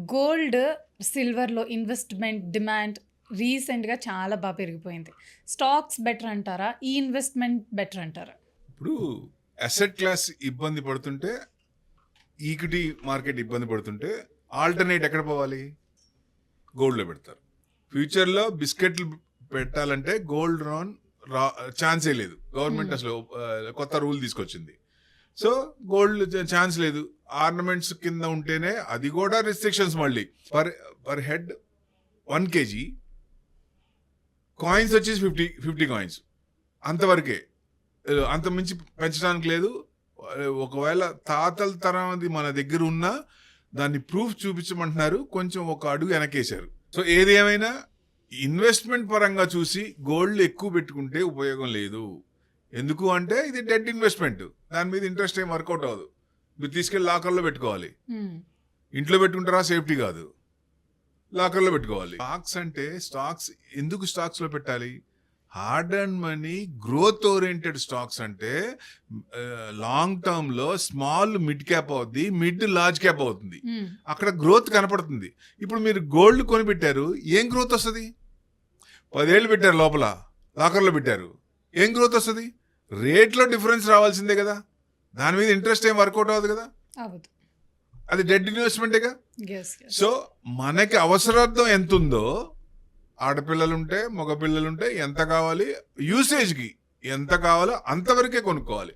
Gold సిల్వర్లో investment demand రీసెంట్గా చాలా బాగా పెరిగిపోయింది. స్టాక్స్ బెటర్ అంటారా? ఈ ఇన్వెస్ట్మెంట్ బెటర్ అంటారా? ఇప్పుడు అసెట్ క్లాస్ ఇబ్బంది పడుతుంటే ఈక్విటీ మార్కెట్ ఇబ్బంది పడుతుంటే ఆల్టర్నేట్ ఎక్కడ పోవాలి? గోల్డ్లో పెడతారు. ఫ్యూచర్లో బిస్కెట్లు పెట్టాలంటే గోల్డ్ రాన్ రా ఛాన్సే లేదు. Government Hmm. అసలు కొత్త రూల్ తీసుకొచ్చింది. సో గోల్డ్ ఛాన్స్ లేదు. ఆర్నమెంట్స్ కింద ఉంటేనే అది కూడా రిస్ట్రిక్షన్స్ మళ్ళీ. Per per head one kg coins వచ్చేసి ఫిఫ్టీ ఫిఫ్టీ కాయిన్స్ అంతవరకే. అంత మించి పెంచడానికి లేదు. ఒకవేళ తాతల అది మన దగ్గర ఉన్నా దాన్ని ప్రూఫ్ చూపించమంటున్నారు. కొంచెం ఒక అడుగు వెనకేశారు. సో ఏది ఏమైనా ఇన్వెస్ట్మెంట్ పరంగా చూసి గోల్డ్ ఎక్కువ పెట్టుకుంటే ఉపయోగం లేదు. ఎందుకు అంటే ఇది డెడ్ ఇన్వెస్ట్మెంట్. దాని మీద ఇంట్రెస్ట్ ఏం వర్కౌట్ అవ్వదు. మీరు తీసుకెళ్ళి లాకర్లో పెట్టుకోవాలి. ఇంట్లో పెట్టుకుంటారా? సేఫ్టీ కాదు. లాకర్లో పెట్టుకోవాలి. స్టాక్స్ అంటే స్టాక్స్ ఎందుకు స్టాక్స్లో పెట్టాలి? Hard and money growth oriented stocks అంటే లాంగ్ టర్మ్లో స్మాల్ మిడ్ క్యాప్ అవుద్ది మిడ్ లార్జ్ క్యాప్ అవుతుంది. అక్కడ గ్రోత్ కనపడుతుంది. ఇప్పుడు మీరు గోల్డ్ కొని పెట్టారు ఏం గ్రోత్ వస్తుంది? పదేళ్ళు పెట్టారు లోపల లాకర్లో పెట్టారు ఏం గ్రోత్ వస్తుంది? రేట్లో డిఫరెన్స్ రావాల్సిందే కదా. దాని మీద ఇంట్రెస్ట్ ఏం వర్కౌట్ అవ్వదు కదా. అది డెడ్ ఇన్వెస్ట్మెంటేగా? సో మనకి అవసరార్థం ఎంత ఉందో ఆడపిల్లలుంటే మగపిల్లలుంటే ఎంత కావాలి? యూసేజ్కి ఎంత కావాలో అంతవరకే కొనుక్కోవాలి.